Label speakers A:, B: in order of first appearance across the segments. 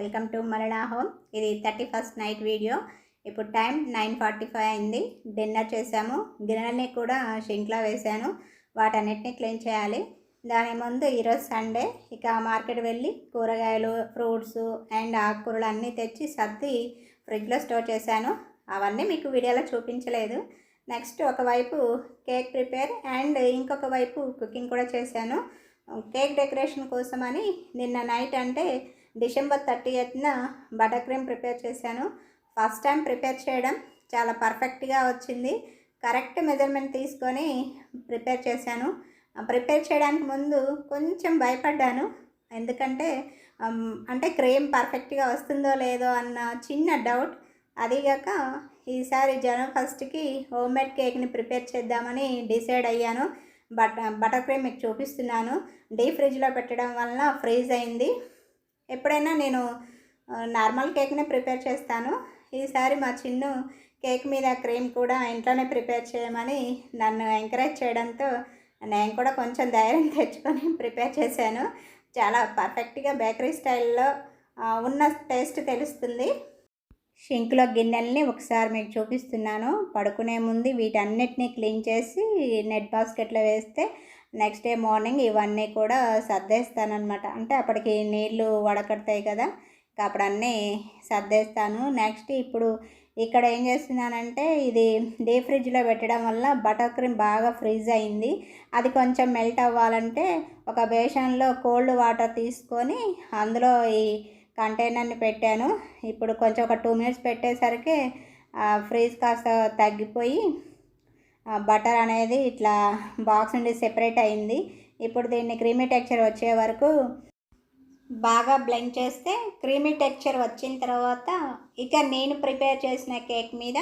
A: Welcome to మరళా home. ఇది thirty first night video. ఇప్పుడు టైం నైన్ ఫార్టీ ఫైవ్ అయింది. డిన్నర్ చేసాము గిన్నెలని కూడా షింక్లో వేశాను. వాటన్నిటిని క్లీన్ చేయాలి. దాని ముందు ఈరోజు సండే. ఇక మార్కెట్ వెళ్ళి కూరగాయలు ఫ్రూట్స్ అండ్ ఆకుకూరలు అన్నీ తెచ్చి సర్ది ఫ్రిడ్జ్లో స్టోర్ చేశాను. అవన్నీ మీకు వీడియోలో చూపించలేదు. నెక్స్ట్ ఒకవైపు కేక్ ప్రిపేర్ అండ్ ఇంకొక వైపు కుకింగ్ కూడా చేశాను. కేక్ డెకరేషన్ కోసమని నిన్న నైట్ అంటే డిసెంబర్ థర్టీ ఎయిత్న బటర్ క్రీమ్ ప్రిపేర్ చేశాను. ఫస్ట్ టైం ప్రిపేర్ చేయడం చాలా పర్ఫెక్ట్గా వచ్చింది. కరెక్ట్ మెజర్మెంట్ తీసుకొని ప్రిపేర్ చేశాను. ప్రిపేర్ చేయడానికి ముందు కొంచెం భయపడ్డాను. ఎందుకంటే అంటే క్రీమ్ పర్ఫెక్ట్గా వస్తుందో లేదో అన్న చిన్న డౌట్. అదిగాక ఈసారి జనవరి ఫస్ట్కి హోమ్ మేడ్ కేక్ని ప్రిపేర్ చేద్దామని డిసైడ్ అయ్యాను. బట్ బటర్ క్రీమ్ మీకు చూపిస్తున్నాను. డీప్ ఫ్రిడ్జ్లో పెట్టడం వలన ఫ్రీజ్ అయింది. ఎప్పుడైనా నేను నార్మల్ కేక్నే ప్రిపేర్ చేస్తాను. ఈసారి మా చిన్ను కేక్ మీద క్రీమ్ కూడా ఇంట్లోనే ప్రిపేర్ చేయమని నన్ను ఎంకరేజ్ చేయడంతో నేను కూడా కొంచెం ధైర్యం తెచ్చుకొని ప్రిపేర్ చేశాను. చాలా పర్ఫెక్ట్గా బేకరీ స్టైల్లో ఉన్న టేస్ట్ తెలుస్తుంది. షింక్లో గిన్నెల్ని ఒకసారి మీకు చూపిస్తున్నాను. పడుకునే ముందు వీటన్నిటిని క్లీన్ చేసి నెట్ బాస్కెట్లో వేస్తే నెక్స్ట్ డే మార్నింగ్ ఇవన్నీ కూడా సర్దేస్తానమాట అంటే అప్పటికి నీళ్ళు వడకడతాయి కదా ఇంకా అప్పుడు అన్నీ సర్దేస్తాను. నెక్స్ట్ ఇప్పుడు ఇక్కడ ఏం చేస్తున్నానంటే ఇది డీప్ ఫ్రిడ్జ్లో పెట్టడం వల్ల బటర్ క్రీమ్ బాగా ఫ్రీజ్ అయింది. అది కొంచెం మెల్ట్ అవ్వాలంటే ఒక బేషన్లో కోల్డ్ వాటర్ తీసుకొని అందులో ఈ కంటైనర్ని పెట్టాను. ఇప్పుడు కొంచెం ఒక టూ మినిట్స్ పెట్టేసరికి ఫ్రీజ్ కాస్త తగ్గిపోయి బటర్ అనేది ఇట్లా బాక్స్ నుండి సెపరేట్ అయింది. ఇప్పుడు దీన్ని క్రీమీ టెక్చర్ వచ్చే వరకు బాగా బ్లెండ్ చేస్తే క్రీమీ టెక్చర్ వచ్చిన తర్వాత ఇక నేను ప్రిపేర్ చేసిన కేక్ మీద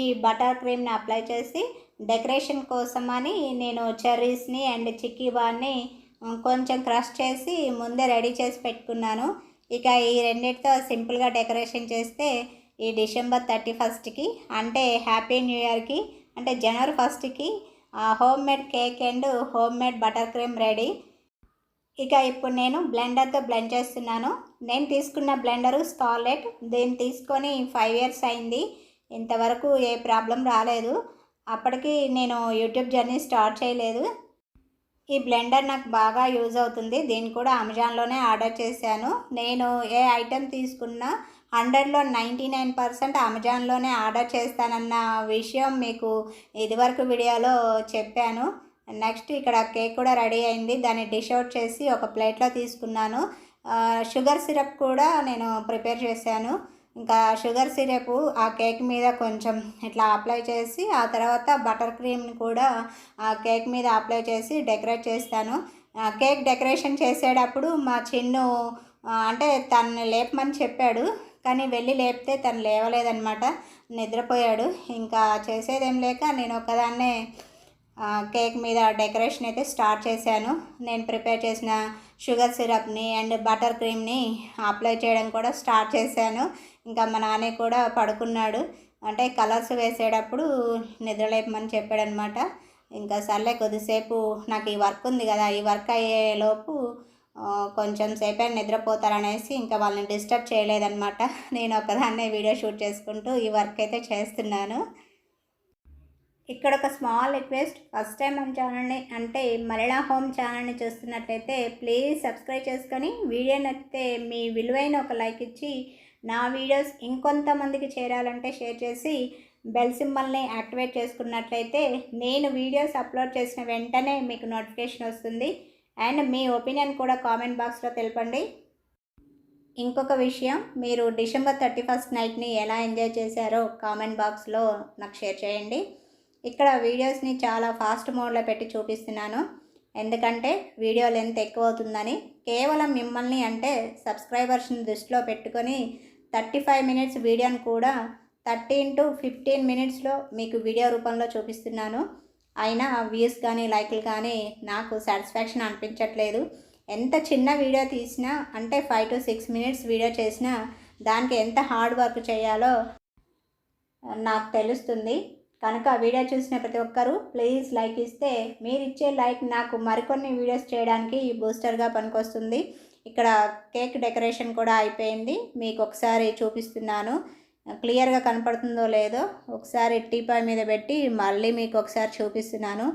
A: ఈ బటర్ క్రీమ్ని అప్లై చేసి డెకరేషన్ కోసమని నేను చెర్రీస్ని అండ్ చిక్కీ బార్ని కొంచెం క్రష్ చేసి ముందే రెడీ చేసి పెట్టుకున్నాను. ఇక ఈ రెండింటితో సింపుల్గా డెకరేషన్ చేస్తే ఈ డిసెంబర్ థర్టీ ఫస్ట్కి అంటే హ్యాపీ న్యూ ఇయర్కి అంటే జనవరి ఫస్ట్కి home made cake and home made butter cream ready. ఇక ఇప్పుడు నేను బ్లెండర్తో బ్లెండ్ చేస్తున్నాను. నేను తీసుకున్న బ్లెండరు స్కాలెట్ దీన్ని తీసుకొని ఫైవ్ ఇయర్స్ అయింది. ఇంతవరకు ఏ ప్రాబ్లం రాలేదు. అప్పటికి నేను యూట్యూబ్ జర్నీ స్టార్ట్ చేయలేదు. ఈ బ్లెండర్ నాకు బాగా యూజ్ అవుతుంది. దీన్ని కూడా అమెజాన్లోనే ఆర్డర్ చేశాను. నేను ఏ ఐటెం తీసుకున్నా హండ్రెడ్లో నైంటీ నైన్ పర్సెంట్ అమెజాన్లోనే ఆర్డర్ చేస్తానన్న విషయం మీకు ఇదివరకు వీడియోలో చెప్పాను. నెక్స్ట్ ఇక్కడ కేక్ కూడా రెడీ అయింది. దాన్ని డిష్ అవుట్ చేసి ఒక ప్లేట్లో తీసుకున్నాను. షుగర్ సిరప్ కూడా నేను ప్రిపేర్ చేశాను. ఇంకా షుగర్ సిరప్ ఆ కేక్ మీద కొంచెం ఇట్లా అప్లై చేసి ఆ తర్వాత బటర్ క్రీమ్ని కూడా ఆ కేక్ మీద అప్లై చేసి డెకరేట్ చేస్తాను. కేక్ డెకరేషన్ చేసేటప్పుడు మా చిన్ను అంటే తను లేపమని చెప్పాడు కానీ వెళ్ళి లేపితే తను లేవలేదనమాట నిద్రపోయాడు. ఇంకా చేసేదేం లేక నేను ఒకదాన్నే కేక్ మీద డెకరేషన్ అయితే స్టార్ట్ చేశాను. నేను ప్రిపేర్ చేసిన షుగర్ సిరప్ని అండ్ బటర్ క్రీమ్ని అప్లై చేయడం కూడా స్టార్ట్ చేశాను. ఇంకా మా నాన్న కూడా పడుకున్నాడు. అంటే కలర్స్ వేసేటప్పుడు నిద్రలేపమని చెప్పాడనమాట ఇంకా సర్లే కొద్దిసేపు నాకు ఈ వర్క్ ఉంది కదా ఈ వర్క్ అయ్యేలోపు కొంచెం సేపే నిద్రపోతారనేసి ఇంకా వాళ్ళని డిస్టర్బ్ చేయలేదనమాట నేను ఒకదాన్నే వీడియో షూట్ చేసుకుంటూ ఈ వర్క్ అయితే చేస్తున్నాను. ఇక్కడ ఒక స్మాల్ రిక్వెస్ట్ ఫస్ట్ టైం మన ఛానల్ని అంటే మరీనా హోమ్ ఛానల్ని చూస్తున్నట్లయితే ప్లీజ్ సబ్స్క్రైబ్ చేసుకొని వీడియో నచ్చితే మీ విలువైన ఒక లైక్ ఇచ్చి నా వీడియోస్ ఇంకొంతమందికి చేరాలంటే షేర్ చేసి బెల్ సింబల్ని యాక్టివేట్ చేసుకున్నట్లయితే నేను వీడియోస్ అప్లోడ్ చేసిన వెంటనే మీకు నోటిఫికేషన్ వస్తుంది. అండ్ మీ ఒపీనియన్ కూడా కామెంట్ బాక్స్లో తెలపండి. ఇంకొక విషయం మీరు డిసెంబర్ థర్టీ ఫస్ట్ నైట్ని ఎలా ఎంజాయ్ చేశారో కామెంట్ బాక్స్లో నాకు షేర్ చేయండి. ఇక్కడ వీడియోస్ని చాలా ఫాస్ట్ మోడ్లో పెట్టి చూపిస్తున్నాను. ఎందుకంటే వీడియో లెంత్ ఎక్కువ అవుతుందని కేవలం మిమ్మల్ని అంటే సబ్స్క్రైబర్స్ని దృష్టిలో పెట్టుకొని థర్టీ ఫైవ్ మినిట్స్ వీడియోని కూడా థర్టీన్ టు ఫిఫ్టీన్ మినిట్స్లో మీకు వీడియో రూపంలో చూపిస్తున్నాను. అయినా వ్యూస్ కానీ లైక్లు కానీ నాకు సాటిస్ఫాక్షన్ అనిపించట్లేదు. ఎంత చిన్న వీడియో తీసినా అంటే five to six minutes video చేసినా దానికి ఎంత హార్డ్ వర్క్ చేయాలో నాకు తెలుస్తుంది. కనుక వీడియో చూసిన ప్రతి ఒక్కరూ ప్లీజ్ లైక్ ఇస్తే మీరు ఇచ్చే లైక్ నాకు మరికొన్ని వీడియోస్ చేయడానికి బూస్టర్గా పనికొస్తుంది. ఇక్కడ కేక్ డెకరేషన్ కూడా అయిపోయింది. మీకు ఒకసారి చూపిస్తున్నాను. క్లియర్గా కనపడుతుందో లేదో ఒకసారి టీపాయ్ మీద పెట్టి మళ్ళీ మీకు ఒకసారి చూపిస్తున్నాను.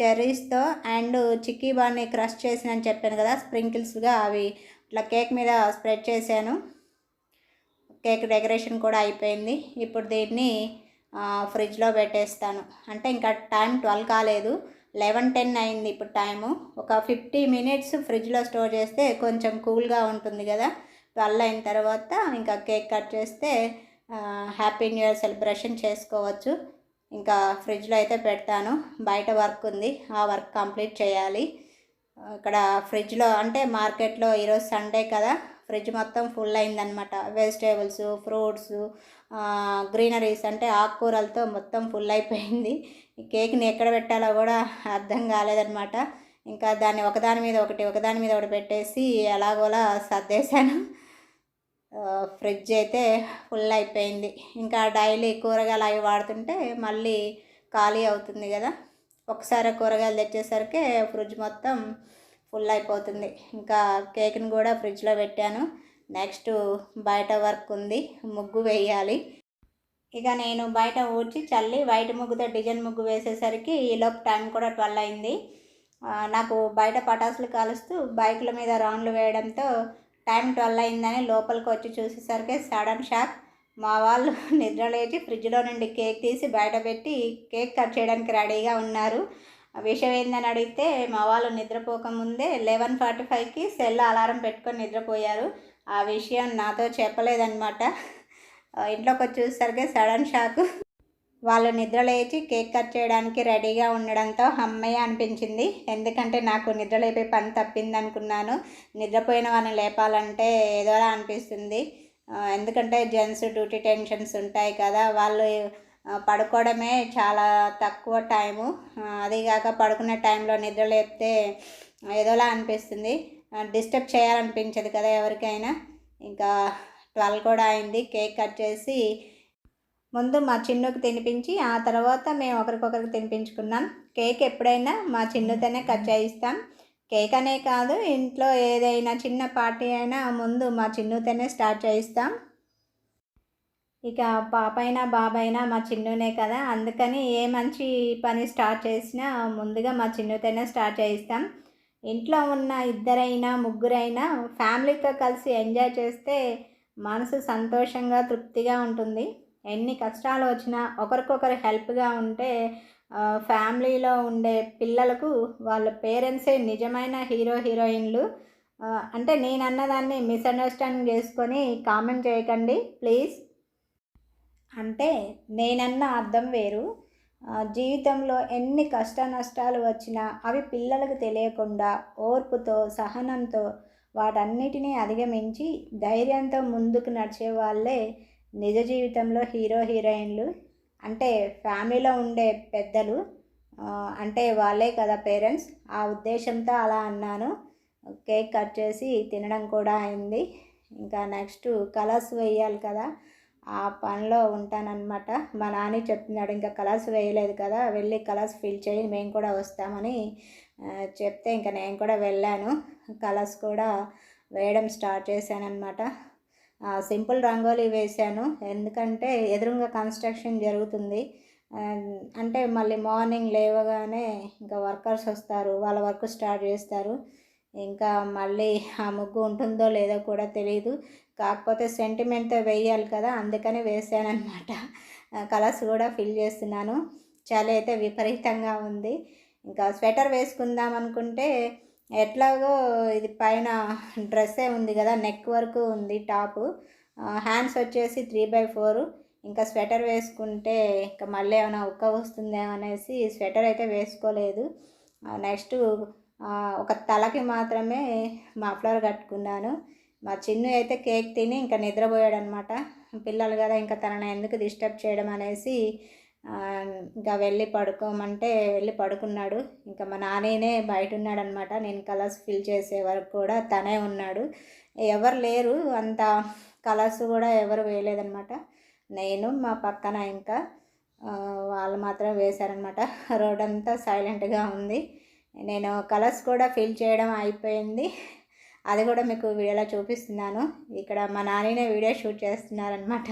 A: చెర్రీస్తో అండ్ చిక్కీ బాన్ని క్రష్ చేసినని చెప్పాను కదా స్ప్రింకిల్స్గా అవి ఇట్లా కేక్ మీద స్ప్రెడ్ చేశాను. కేక్ డెకరేషన్ కూడా అయిపోయింది. ఇప్పుడు దీన్ని ఫ్రిడ్జ్లో పెట్టేస్తాను. అంటే ఇంకా టైం ట్వెల్వ్ కాలేదు లెవెన్ టెన్ అయింది ఇప్పుడు టైము. ఒక ఫిఫ్టీ మినిట్స్ ఫ్రిడ్జ్లో స్టోర్ చేస్తే కొంచెం కూల్గా ఉంటుంది కదా. ట్వెల్వ్ అయిన తర్వాత ఇంకా కేక్ కట్ చేస్తే హ్యాపీ న్యూ ఇయర్ సెలబ్రేషన్ చేసుకోవచ్చు. ఇంకా ఫ్రిడ్జ్లో అయితే పెడతాను. బయట వర్క్ ఉంది. ఆ వర్క్ కంప్లీట్ చేయాలి. ఇక్కడ ఫ్రిడ్జ్లో అంటే మార్కెట్లో ఈరోజు సండే కదా. ఫ్రిడ్జ్ మొత్తం ఫుల్ అయిందనమాట వెజిటేబుల్స్ ఫ్రూట్స్ గ్రీనరీస్ అంటే ఆకుకూరలతో మొత్తం ఫుల్ అయిపోయింది. ఈ కేక్ని ఎక్కడ పెట్టాలో కూడా అర్థం కాలేదనమాట ఇంకా దాన్ని ఒకదాని మీద ఒకటి ఒకదాని మీద ఒకటి పెట్టేసి ఎలాగోలా సర్దేశాను. ఫ్రిడ్జ్ అయితే ఫుల్ అయిపోయింది. ఇంకా డైలీ కూరగాయలు అవి వాడుతుంటే మళ్ళీ ఖాళీ అవుతుంది కదా. ఒకసారి కూరగాయలు తెచ్చేసరికి ఫ్రిడ్జ్ మొత్తం ఫుల్ అయిపోతుంది. ఇంకా కేక్ని కూడా ఫ్రిడ్జ్లో పెట్టాను. నెక్స్ట్ బయట వర్క్ ఉంది. ముగ్గు వేయాలి. ఇక నేను బయట ఊడ్చి చల్లి వైట్ ముగ్గుతో డిజైన్ ముగ్గు వేసేసరికి ఈలోపు టైం కూడా ట్వెల్వ్ అయింది. నాకు బయట పటాసులు కాలుస్తూ బైకుల మీద రౌండ్లు వేయడంతో టైం ట్వెల్వ్ అయిందని లోపలికి వచ్చి చూసేసరికి సడన్ షాక్. మా వాళ్ళు నిద్రలేచి ఫ్రిడ్జ్లో నుండి కేక్ తీసి బయట పెట్టి కేక్ కట్ చేయడానికి రెడీగా ఉన్నారు. విషయం ఏందని అడిగితే మా వాళ్ళు నిద్రపోకముందే లెవెన్ ఫార్టీ ఫైవ్కి సెల్ అలారం పెట్టుకొని నిద్రపోయారు. ఆ విషయం నాతో చెప్పలేదన్నమాట. ఇంట్లోకి వచ్చి చూసేసరికి సడన్ షాక్. వాళ్ళు నిద్ర లేచి కేక్ కట్ చేయడానికి రెడీగా ఉండడంతో హమ్మయ్య అనిపించింది. ఎందుకంటే నాకు నిద్ర లేపే పని తప్పింది అనుకున్నాను నిద్రపోయిన వాళ్ళని లేపాలంటే ఏదోలా అనిపిస్తుంది. ఎందుకంటే జెంట్స్ డ్యూటీ టెన్షన్స్ ఉంటాయి కదా వాళ్ళు పడుకోవడమే చాలా తక్కువ టైము. అదిగాక పడుకునే టైంలో నిద్ర లేపితే ఏదోలా అనిపిస్తుంది. డిస్టర్బ్ చేయాలనిపించదు కదా ఎవరికైనా. ఇంకా ట్వెల్వ్ కూడా అయింది. కేక్ కట్ చేసి ముందు మా చిన్నుకి తినిపించి ఆ తర్వాత మేము ఒకరికొకరికి తినిపించుకున్నాం. కేక్ ఎప్పుడైనా మా చిన్నుతోనే కట్ చేయిస్తాం కేక్ అనే కాదు ఇంట్లో ఏదైనా చిన్న పార్టీ అయినా ముందు మా చిన్నుతోనే స్టార్ట్ చేయిస్తాం. ఇక పాప అయినా బాబైనా మా చిన్నునే కదా అందుకని ఏ మంచి పని స్టార్ట్ చేసినా ముందుగా మా చిన్నుతోనే స్టార్ట్ చేయిస్తాం. ఇంట్లో ఉన్న ఇద్దరైనా ముగ్గురైనా ఫ్యామిలీతో కలిసి ఎంజాయ్ చేస్తే మనసు సంతోషంగా తృప్తిగా ఉంటుంది. ఎన్ని కష్టాలు వచ్చినా ఒకరికొకరు హెల్ప్గా ఉంటే ఫ్యామిలీలో ఉండే పిల్లలకు వాళ్ళ పేరెంట్సే నిజమైన హీరో హీరోయిన్లు. అంటే నేను అన్నదాన్ని మిస్అండర్స్టాండింగ్ చేసుకొని కామెంట్ చేయకండి ప్లీజ్. అంటే నేనన్న అర్థం వేరు. జీవితంలో ఎన్ని కష్ట నష్టాలు వచ్చినా అవి పిల్లలకు తెలియకుండా ఓర్పుతో సహనంతో వాటన్నిటినీ అధిగమించి ధైర్యంతో ముందుకు నడిచే వాళ్ళే నిజ జీవితంలో హీరో హీరోయిన్లు అంటే ఫ్యామిలీలో ఉండే పెద్దలు అంటే వాళ్ళే కదా పేరెంట్స్. ఆ ఉద్దేశంతో అలా అన్నాను. కేక్ కట్ చేసి తినడం కూడా అయింది. ఇంకా నెక్స్ట్ కలర్స్ వేయాలి కదా. ఆ పనిలో ఉంటానన్నమాట. మా నాని చెప్తున్నాడు ఇంకా కలర్స్ వేయలేదు కదా వెళ్ళి కలర్స్ ఫిల్ చేయి మేము కూడా వస్తామని చెప్తే ఇంకా నేను కూడా వెళ్ళాను. కలర్స్ కూడా వేయడం స్టార్ట్ చేశానమాట సింపుల్ రంగోలీ వేశాను. ఎందుకంటే ఎదురుగా కన్స్ట్రక్షన్ జరుగుతుంది. అంటే మళ్ళీ మార్నింగ్ లేవగానే ఇంకా వర్కర్స్ వస్తారు వాళ్ళ వర్క్ స్టార్ట్ చేస్తారు. ఇంకా మళ్ళీ ఆ ముగ్గు ఉంటుందో లేదో కూడా తెలియదు కాకపోతే సెంటిమెంట్తో వేయాలి కదా అందుకని వేసానమాట కలర్స్ కూడా ఫిల్ చేస్తున్నాను. చలి అయితే విపరీతంగా ఉంది. ఇంకా స్వెటర్ వేసుకుందాం అనుకుంటే ఎట్లాగో ఇది పైన డ్రెస్సే ఉంది కదా నెక్ వరకు ఉంది టాపు. హ్యాండ్స్ వచ్చేసి త్రీ బై ఫోర్. ఇంకా స్వెటర్ వేసుకుంటే ఇంకా మళ్ళీ ఏమైనా ఉక్క వస్తుందేమో అనేసి స్వెటర్ అయితే వేసుకోలేదు. నెక్స్ట్ ఒక తలకి మాత్రమే మఫ్లర్ కట్టుకున్నాను. మా చిన్ను అయితే కేక్ తిని ఇంకా నిద్రపోయాడు అనమాట పిల్లలు కదా ఇంకా తనని ఎందుకు డిస్టర్బ్ చేయడం అనేసి ఇంకా వెళ్ళి పడుకోమంటే వెళ్ళి పడుకున్నాడు. ఇంకా మా నాన్ననే బయట ఉన్నాడనమాట నేను కలర్స్ ఫిల్ చేసే వరకు కూడా తనే ఉన్నాడు. ఎవరు లేరు. అంత కలర్స్ కూడా ఎవరు వేయలేదనమాట. నేను మా పక్కన ఇంకా వాళ్ళు మాత్రం వేశారనమాట. రోడ్ అంతా సైలెంట్గా ఉంది. నేను కలర్స్ కూడా ఫిల్ చేయడం అయిపోయింది. అది కూడా మీకు వీడియోలో చూపిస్తున్నాను. ఇక్కడ మా నాన్ననే వీడియో షూట్ చేస్తున్నారనమాట.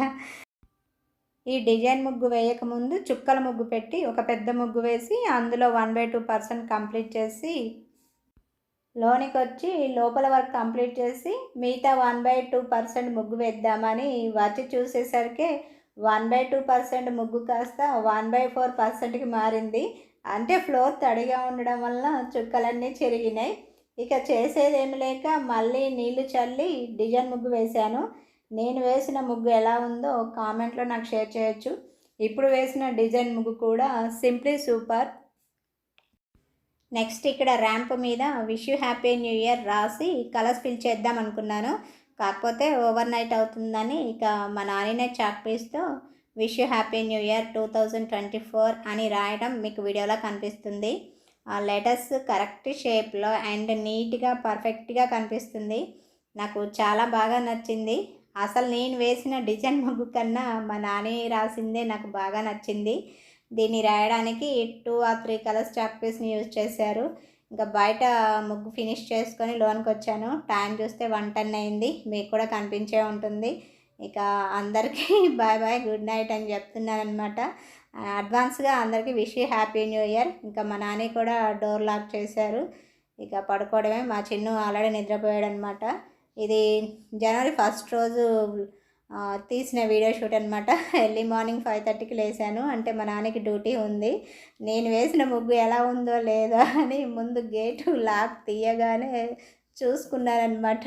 A: ఈ డిజైన్ ముగ్గు వేయకముందు చుక్కల ముగ్గు పెట్టి ఒక పెద్ద ముగ్గు వేసి అందులో one by two percent complete చేసి లోనికి వచ్చి లోపల వర్క్ కంప్లీట్ చేసి మిగతా వన్ బై టూ పర్సెంట్ ముగ్గు వేద్దామని వచ్చి చూసేసరికి వన్ బై టూ పర్సెంట్ ముగ్గు కాస్త వన్ బై ఫోర్ పర్సెంట్కి మారింది. అంటే ఫ్లోర్ తడిగా ఉండడం వల్ల చుక్కలన్నీ చెరిగినాయి. ఇక చేసేదేమి లేక మళ్ళీ నీళ్ళు చల్లి డిజైన్ ముగ్గు వేశాను. నేను వేసిన ముగ్గు ఎలా ఉందో కామెంట్లో నాకు షేర్ చేయొచ్చు. ఇప్పుడు వేసిన డిజైన్ ముగ్గు కూడా సింప్లీ సూపర్. నెక్స్ట్ ఇక్కడ ర్యాంప్ మీద wish you happy new year రాసి కలర్స్ ఫిల్ చేద్దాం అనుకున్నాను. కాకపోతే ఓవర్ నైట్ అవుతుందని ఇక మా నానినే chalk పీస్తో wish you happy new year two thousand twenty four అని రాయడం మీకు వీడియోలో కనిపిస్తుంది. ఆ లెటర్స్ కరెక్ట్ షేప్లో అండ్ నీట్గా పర్ఫెక్ట్గా కనిపిస్తుంది. నాకు చాలా బాగా నచ్చింది. అసలు నేను వేసిన డిజైన్ ముగ్గు కన్నా మా నాని రాసిందే నాకు బాగా నచ్చింది. దీన్ని రాయడానికి two or three colours chalk పీస్ని యూజ్ చేశారు. ఇంకా బయట ముగ్గు ఫినిష్ చేసుకొని లోన్కి వచ్చాను. టైం చూస్తే వన్ టెన్ అయింది. మీకు కూడా కనిపించే ఉంటుంది. ఇక అందరికీ బాయ్ బాయ్ గుడ్ నైట్ అని చెప్తున్నాను అనమాట అడ్వాన్స్గా అందరికీ విష్ హ్యాపీ న్యూ ఇయర్. ఇంకా మా నాని కూడా డోర్ లాక్ చేశారు. ఇక పడుకోవడమే. మా చిన్ను ఆల్రెడీ నిద్రపోయాడు అనమాట ఇది జనవరి ఫస్ట్ రోజు తీసిన వీడియో షూట్ అనమాట ఎర్లీ మార్నింగ్ ఫైవ్ థర్టీకి లేసాను. అంటే మా నాన్నకి డ్యూటీ ఉంది. నేను వేసిన ముగ్గు ఎలా ఉందో లేదో అని ముందు గేటు లాక్ తీయగానే చూసుకున్నానమాట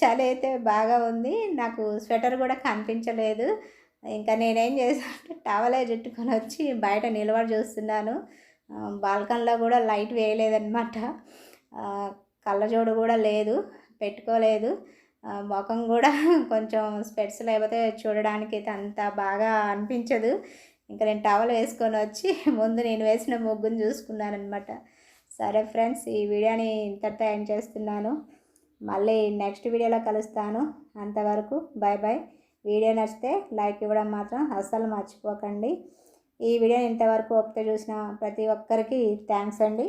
A: చలి అయితే బాగా ఉంది. నాకు స్వెటర్ కూడా కనిపించలేదు. ఇంకా నేనేం చేశాను టవలే చుట్టుకొని వచ్చి బయట నిలబడి చూస్తున్నాను. బాల్కన్లో కూడా లైట్ వేయలేదన్నమాట. కళ్ళజోడు కూడా లేదు. పెట్టుకోలేదు. ముఖం కూడా కొంచెం స్పెట్స్ లేకపోతే చూడడానికి అంత బాగా అనిపించదు. ఇంకా నేను టవల్ వేసుకొని వచ్చి ముందు నేను వేసిన ముగ్గును చూసుకున్నాను అనమాట సరే ఫ్రెండ్స్ ఈ వీడియోని ఇంతటితో ఎండ్ చేస్తున్నాను. మళ్ళీ నెక్స్ట్ వీడియోలో కలుస్తాను. అంతవరకు బాయ్ బాయ్ వీడియో నచ్చితే లైక్ ఇవ్వడం మాత్రం అస్సలు మర్చిపోకండి. ఈ వీడియోని ఇంతవరకు ఒప్పితే చూసిన ప్రతి ఒక్కరికి థ్యాంక్స్ అండి.